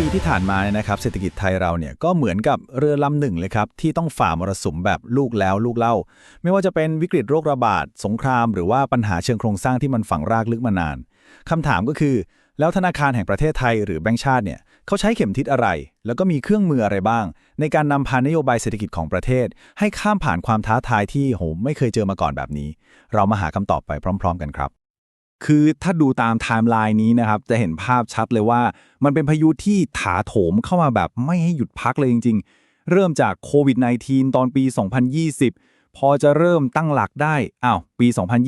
ปีที่ผ่านมาเนี่ยนะครับเศรษฐกิจไทยเราเนี่ยก็เหมือนกับเรือลำหนึ่งเลยครับ ที่ต้องฝ่ามรสุมแบบลูกแล้วลูกเล่า ไม่ว่าจะเป็นวิกฤตโรคระบาด สงคราม หรือว่าปัญหาเชิงโครงสร้างที่มันฝังรากลึกมานานคำถามก็คือ แล้วธนาคารแห่งประเทศไทยหรือแบงก์ชาติเนี่ยเขาใช้เข็มทิศอะไร แล้วก็มีเครื่องมืออะไรบ้าง ในการนำพานโยบายเศรษฐกิจของประเทศ ให้ข้ามผ่านความท้าทายที่โหไม่เคยเจอมาก่อนแบบนี้ เรามาหาคำตอบไปพร้อม ๆ กันครับ คือถ้าดูตามไทม์ไลน์นี้นะครับ จะเห็นภาพชัดเลยว่า มันเป็นพายุที่ถาโถมเข้ามาแบบไม่ให้หยุดพักเลยจริง ๆ เริ่มจากโควิด -19 ตอนปี 2020 พอจะเริ่มตั้งหลักได้อ้าวปี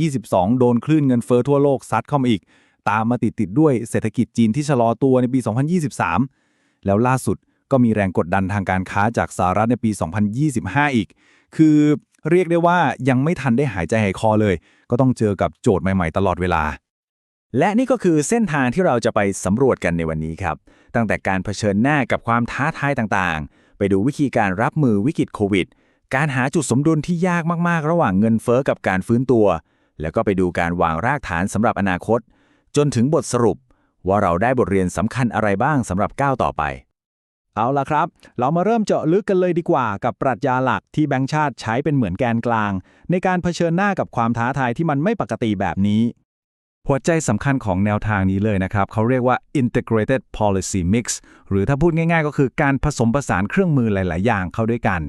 2022 โดนคลื่นเงินเฟ้อทั่วโลกซัดเข้ามาอีก ตามมาติดๆด้วยเศรษฐกิจจีนที่ชะลอตัวในปี 2023 แล้วล่าสุดก็มีแรงกดดันทางการค้าจากสหรัฐในปี 2025 อีก คือ เรียกได้ว่ายังไม่ทันได้หายใจหายคอเลย ก็ต้องเจอกับโจทย์ใหม่ๆ ตลอดเวลา และนี่ก็คือเส้นทางที่เราจะไปสำรวจกันในวันนี้ครับ ตั้งแต่การเผชิญหน้ากับความท้าทายต่างๆ ไปดูวิธีการรับมือวิกฤตโควิด การหาจุดสมดุลที่ยากมากๆ ระหว่างเงินเฟอ้อกับการฟื้นตัว แล้วก็ไปดูการวางรากฐานสำหรับอนาคต จนถึงบทสรุปว่าเราได้บทเรียนสำคัญอะไรบ้างสำหรับก้าวต่อไป เอาละครับ เรามาเริ่มเจาะลึกกันเลยดีกว่ากับปรัชญาหลักที่แบงก์ชาติใช้เป็นเหมือนแกนกลาง ในการเผชิญหน้ากับความท้าทายที่มันไม่ปกติแบบนี้ หัวใจสำคัญของแนวทางนี้เลยนะครับ เขาเรียกว่า integrated policy mix หรือถ้าพูดง่ายๆ ก็คือการผสมผสานเครื่องมือหลาย ๆ อย่างเข้าด้วยกัน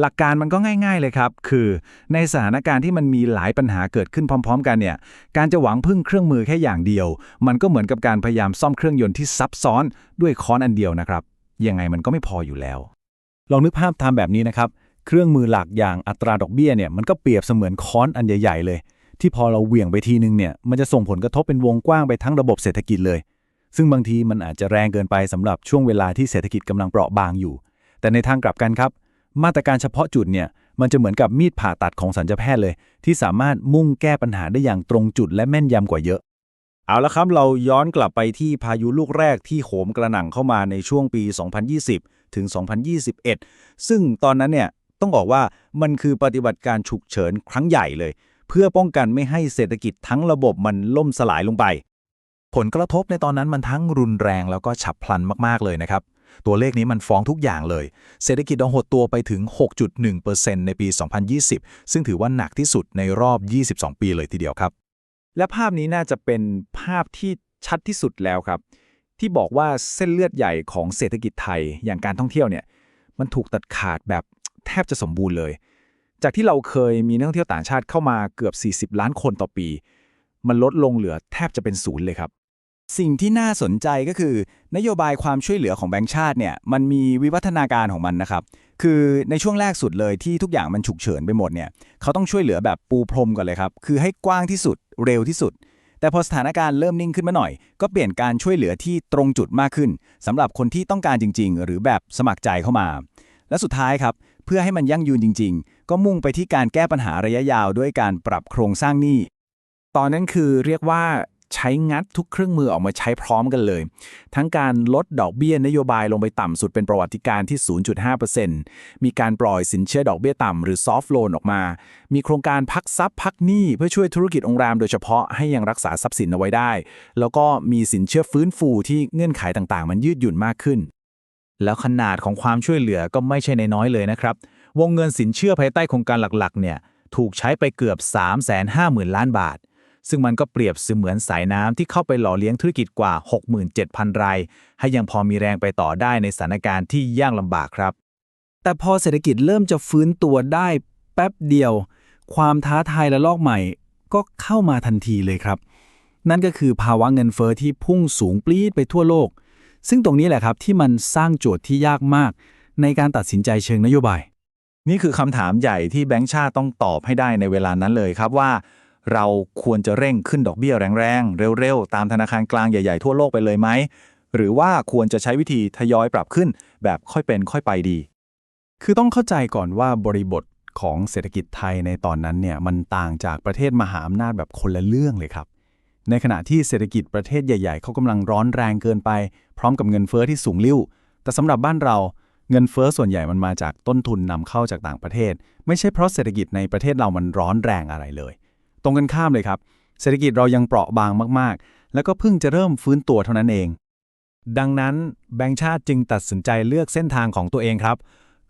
หลักการมันก็ง่าย ๆ เลยครับ คือในสถานการณ์ที่มันมีหลายปัญหาเกิดขึ้นพร้อม ๆ กันเนี่ย การจะหวังพึ่งเครื่องมือแค่อย่างเดียว มันก็เหมือนกับการพยายามซ่อมเครื่องยนต์ที่ซับซ้อนด้วยค้อนอันเดียวนะครับ ยังไงมันก็ไม่พออยู่แล้ว ลองนึกภาพทำแบบนี้นะครับ เครื่องมือหลักอย่างอัตราดอกเบี้ยเนี่ยมันก็เปรียบเสมือนค้อนอันใหญ่ ๆ เลย ที่พอเราเหวี่ยงไปทีนึงเนี่ยมันจะส่งผลกระทบเป็นวงกว้างไปทั้งระบบเศรษฐกิจเลย ซึ่งบางทีมันอาจจะแรงเกินไปสำหรับช่วงเวลาที่เศรษฐกิจกำลังเปราะบางอยู่ แต่ในทางกลับกันครับ มาตรการเฉพาะจุดเนี่ยมันจะเหมือนกับมีดผ่าตัดของสัญญแพทย์เลย ที่สามารถมุ่งแก้ปัญหาได้อย่างตรงจุดและแม่นยำกว่าเยอะ เอาละครับ เราย้อนกลับไปที่พายุลูกแรกที่โหมกระหน่ำเข้ามาในช่วงปี 2020 ถึง 2021 ซึ่งตอนนั้นเนี่ยต้องบอกว่ามันคือปฏิบัติการฉุกเฉินครั้งใหญ่เลย เพื่อป้องกันไม่ให้เศรษฐกิจทั้งระบบมันล่มสลายลงไป ผลกระทบในตอนนั้นมันทั้งรุนแรงแล้วก็ฉับพลันมากๆเลยนะครับ ตัวเลขนี้มันฟ้องทุกอย่างเลย เศรษฐกิจเราหดตัวไปถึง 6.1%ในปี 2020 ซึ่งถือว่าหนักที่สุดในรอบ 22 ปีเลยทีเดียวครับ และภาพนี้น่าจะเป็นภาพที่ชัดที่สุดแล้วครับ ที่บอกว่าเส้นเลือดใหญ่ของเศรษฐกิจไทยอย่างการท่องเที่ยวเนี่ยมันถูกตัดขาดแบบแทบจะสมบูรณ์เลย จากที่เราเคยมีนักท่องเที่ยวต่างชาติเข้ามาเกือบ 40 ล้านคนต่อปี มันลดลงเหลือแทบจะเป็นศูนย์เลยครับ สิ่งที่น่าสนใจก็คือ นโยบายความช่วยเหลือของแบงก์ชาติเนี่ยมันมีวิวัฒนาการของมันนะครับ คือในช่วงแรกสุดเลยที่ทุกอย่างมันฉุกเฉินไปหมดเนี่ยเขาต้องช่วยเหลือแบบปูพรมก่อนเลยครับ คือให้กว้างที่สุดเร็วที่สุด แต่พอสถานการณ์เริ่มนิ่งขึ้นมาหน่อย ก็เปลี่ยนการช่วยเหลือที่ตรงจุดมากขึ้นสำหรับคนที่ต้องการจริง ๆ หรือแบบสมัครใจเข้ามา และสุดท้ายครับเพื่อให้มันยั่งยืนจริง ๆ ก็มุ่งไปที่การแก้ปัญหาระยะยาวด้วยการปรับโครงสร้างหนี้ตอนนั้นคือเรียกว่า ใช้งัดทุกเครื่องมือออกมาใช้พร้อมกันเลย ทั้งการลดดอกเบี้ยนโยบายลงไปต่ำสุดเป็นประวัติการที่ 0.5%มีการปล่อยสินเชื่อดอกเบี้ยต่ำหรือซอฟท์โลนออกมา มีโครงการพักทรัพย์พักหนี้เพื่อช่วยธุรกิจโรงแรมโดยเฉพาะให้ยังรักษาทรัพย์สินเอาไว้ได้ แล้วก็มีสินเชื่อฟื้นฟูที่เงื่อนไขต่างๆ มันยืดหยุ่นมากขึ้น แล้วขนาดของความช่วยเหลือก็ไม่ใช่น้อยเลยนะครับ วงเงินสินเชื่อภายใต้โครงการหลักๆ เนี่ยถูกใช้ไปเกือบ 350,000 ล้านบาท ซึ่งมันก็เปรียบเสมือนสายน้ำที่เข้าไปหล่อเลี้ยงธุรกิจกว่า 67,000 ราย ให้ยังพอมีแรงไปต่อได้ในสถานการณ์ที่ยากลำบากครับ แต่พอเศรษฐกิจเริ่มจะฟื้นตัวได้แป๊บเดียว ความท้าทายและลอกใหม่ ก็เข้ามาทันทีเลยครับ นั่นก็คือภาวะเงินเฟอ้อที่พุ่งสูงปรี๊ดไปทั่วโลก ซึ่งตรงนี้แหละครับที่มันสร้างโจทย์ที่ยากมาก ในการตัดสินใจเชิงนโยบายนี่คือคำถามใหญ่ที่แบงก์ชาติต้องตอบให้ได้ในเวลานั้นเลยครับว่า เราควรจะเร่งขึ้นดอกเบี้ยแรงๆ เร็วๆ ตามธนาคารกลางใหญ่ๆ ทั่วโลกไปเลยไหม หรือว่าควรจะใช้วิธีทยอยปรับขึ้นแบบค่อยเป็นค่อยไปดี คือต้องเข้าใจก่อนว่าบริบทของเศรษฐกิจไทยในตอนนั้นเนี่ยมันต่างจากประเทศมหาอำนาจแบบคนละเรื่องเลยครับ ในขณะที่เศรษฐกิจประเทศใหญ่ๆเขากำลังร้อนแรงเกินไป พร้อมกับเงินเฟ้อที่สูงลิ่วแต่สำหรับบ้านเราเงินเฟ้อส่วนใหญ่มันมาจากต้นทุนนำเข้าจากต่างประเทศ ไม่ใช่เพราะเศรษฐกิจในประเทศเรามันร้อนแรงอะไรเลย รงกันข้ามเลยครับ เศรษฐกิจเรายังเปราะบางมากๆ แล้วก็เพิ่งจะเริ่มฟื้นตัวเท่านั้นเอง ดังนั้นแบงก์ชาติจึงตัดสินใจเลือกเส้นทางของตัวเองครับ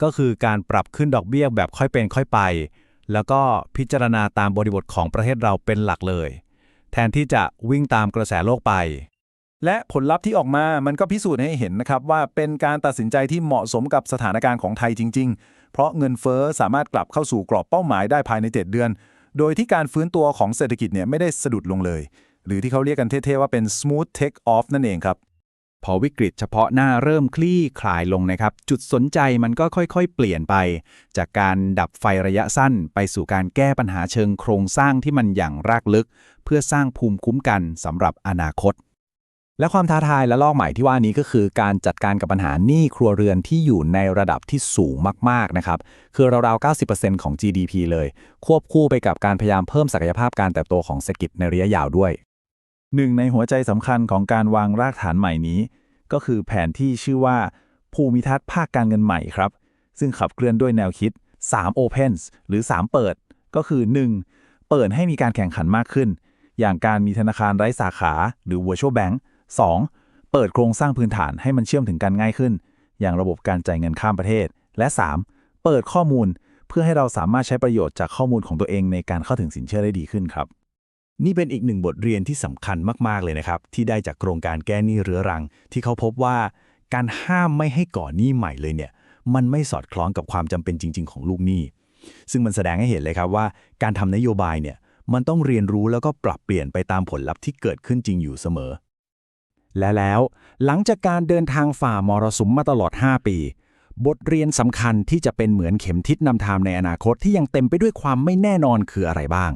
ก็คือการปรับขึ้นดอกเบี้ยแบบค่อยเป็นค่อยไป แล้วก็พิจารณาตามบริบทของประเทศเราเป็นหลักเลย แทนที่จะวิ่งตามกระแสโลกไปและผลลัพธ์ที่ออกมา มันก็พิสูจน์ให้เห็นนะครับว่าเป็นการตัดสินใจที่เหมาะสมกับสถานการณ์ของไทยจริง ๆ เพราะเงินเฟ้อสามารถกลับเข้าสู่กรอบเป้าหมายได้ภายใน 7 เดือน โดยที่การฟื้นตัวของเศรษฐกิจเนี่ยไม่ได้สะดุดลงเลย หรือที่เขาเรียกกันเท่ๆว่าเป็น smooth take off นั่นเองครับ พอวิกฤตเฉพาะหน้าเริ่มคลี่คลายลงนะครับ จุดสนใจมันก็ค่อยๆ เปลี่ยนไป จากการดับไฟระยะสั้น ไปสู่การแก้ปัญหาเชิงโครงสร้างที่มันอย่างรากลึก เพื่อสร้างภูมิคุ้มกันสำหรับอนาคต และความท้าทายและลอกใหม่ที่ว่านี้ก็คือการจัดการกับปัญหาหนี้ครัวเรือนที่อยู่ในระดับที่สูงมากๆนะครับคือราวๆ 90%ของ GDP เลย ควบคู่ไปกับการพยายามเพิ่มศักยภาพการเติบโตของเศรษฐกิจในระยะยาวด้วย หนึ่งในหัวใจสำคัญของการวางรากฐานใหม่นี้ ก็คือแผนที่ชื่อว่า ภูมิทัศน์ภาคการเงินใหม่ครับ ซึ่งขับเคลื่อนด้วยแนวคิด 3 Opens หรือ 3 เปิด ก็คือ 1. เปิดให้มีการแข่งขันมากขึ้น อย่างการมีธนาคารไร้สาขา หรือ Virtual Bank 2. เปิดโครงสร้างพื้นฐานให้มันเชื่อมถึงกันง่ายขึ้น อย่างระบบการจ่ายเงินข้ามประเทศ และ 3. เปิดข้อมูลเพื่อให้เราสามารถใช้ประโยชน์จากข้อมูลของตัวเองในการเข้าถึงสินเชื่อได้ดีขึ้นครับ นี่เป็นอีกหนึ่งบทเรียนที่สำคัญมากๆเลยนะครับ ที่ได้จากโครงการแก้หนี้เรื้อรัง ที่เขาพบว่าการห้ามไม่ให้ก่อหนี้ใหม่เลยเนี่ย มันไม่สอดคล้องกับความจำเป็นจริง ๆ ของลูกหนี้ ซึ่งมันแสดงให้เห็นเลยครับว่า การทำนโยบายเนี่ยมันต้องเรียนรู้แล้วก็ปรับเปลี่ยนไปตามผลลัพธ์ที่เกิดขึ้นจริงอยู่เสมอ และแล้วหลังจากการเดินทางฝ่ามรสุมมาตลอด 5 ปี บทเรียนสำคัญที่จะเป็นเหมือนเข็มทิศนำทางในอนาคตที่ยังเต็มไปด้วยความไม่แน่นอนคืออะไรบ้าง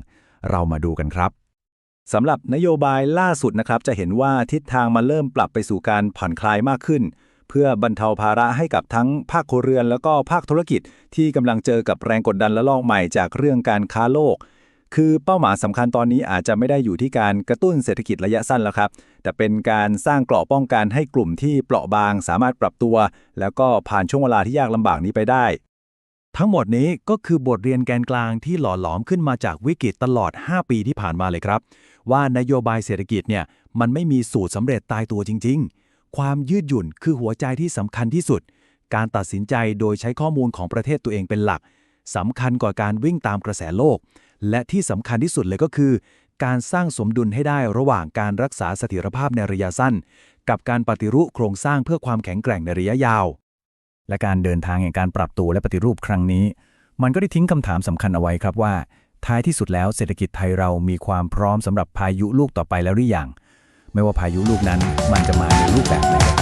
เรามาดูกันครับสำหรับนโยบายล่าสุดนะครับ จะเห็นว่าทิศทางมาเริ่มปรับไปสู่การผ่อนคลายมากขึ้น เพื่อบรรเทาภาระให้กับทั้งภาคครัวเรือน แล้วก็ภาคธุรกิจที่กำลังเจอกับแรงกดดันและลอกใหม่จากเรื่องการค้าโลก คือเป้าหมายสำคัญตอนนี้อาจจะไม่ได้อยู่ที่การกระตุ้นเศรษฐกิจระยะสั้นแล้วครับ แต่เป็นการสร้างเกราะป้องกันให้กลุ่มที่เปราะบางสามารถปรับตัว แล้วก็ผ่านช่วงเวลาที่ยากลำบากนี้ไปได้ ทั้งหมดนี้ก็คือบทเรียนแกนกลางที่หล่อหลอมขึ้นมาจากวิกฤตตลอด 5 ปีที่ผ่านมาเลยครับ ว่านโยบายเศรษฐกิจเนี่ยมันไม่มีสูตรสำเร็จตายตัวจริง ๆ ความยืดหยุ่นคือหัวใจที่สำคัญที่สุด การตัดสินใจโดยใช้ข้อมูลของประเทศตัวเองเป็นหลักสำคัญกว่าการวิ่งตามกระแสโลก และที่สำคัญที่สุดเลยก็คือ การสร้างสมดุลให้ได้ระหว่างการรักษาเสถียรภาพในระยะสั้น กับการปฏิรูปโครงสร้างเพื่อความแข็งแกร่งในระยะยาว และการเดินทางแห่งการปรับตัวและปฏิรูปครั้งนี้ มันก็ได้ทิ้งคำถามสำคัญเอาไว้ครับว่า ท้ายที่สุดแล้วเศรษฐกิจไทยเรามีความพร้อมสำหรับพายุลูกต่อไปแล้วหรือยังไม่ว่าพายุลูกนั้นมันจะมาในรูปแบบไหน